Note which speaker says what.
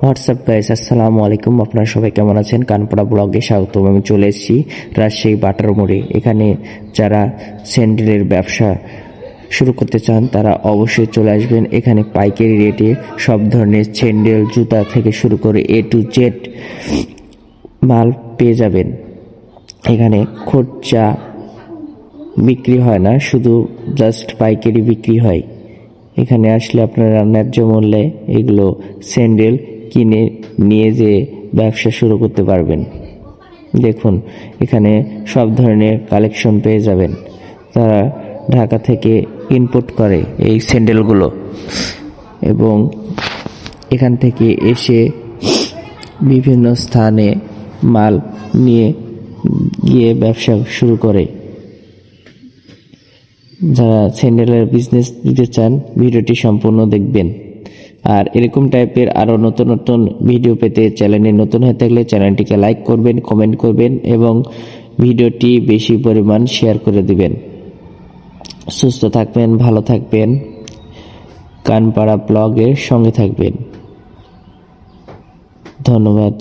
Speaker 1: WhatsApp guys, আসসালামু আলাইকুম। আপনারা সবাই কেমন আছেন? কানপাড়া ব্লগে স্বাগতম। আমি চলে এসেছি রাজশাহী বাটার মোড়ে এখানে যারা স্যান্ডেলের ব্যবসা শুরু করতে চান, তারা অবশ্যই চলে আসবেন। এখানে পাইকারি রেটে সব ধরনের স্যান্ডেল, জুতা থেকে শুরু করে এ টু জেড মাল পেয়ে যাবেন। এখানে খরচা বিক্রি হয় না, শুধু জাস্ট পাইকারি বিক্রি হয়। এখানে আসলে আপনারা ন্যায্য মূল্যে এগুলো স্যান্ডেল কিনে নিয়ে যেয়ে ব্যবসা শুরু করতে পারবেন। দেখুন, এখানে সব ধরনের কালেকশন পেয়ে যাবেন। তারা ঢাকা থেকে ইনপুট করে এই স্যান্ডেলগুলো এবং এখান থেকে এসে বিভিন্ন স্থানে মাল নিয়ে গিয়ে ব্যবসা শুরু করে। যারা স্যান্ডেলের বিজনেস দিতে চান, ভিডিওটি সম্পূর্ণ দেখবেন। আর এরকম টাইপের আরও নতুন নতুন ভিডিও পেতে চ্যানেলে নতুন হয়ে থাকলে চ্যানেলটিকে লাইক করবেন কমেন্ট করবেন এবং ভিডিওটি বেশি পরিমাণ শেয়ার করে দিবেন। সুস্থ থাকবেন, ভালো থাকবেন। কানপাড়া ব্লগের সঙ্গে থাকবেন। ধন্যবাদ।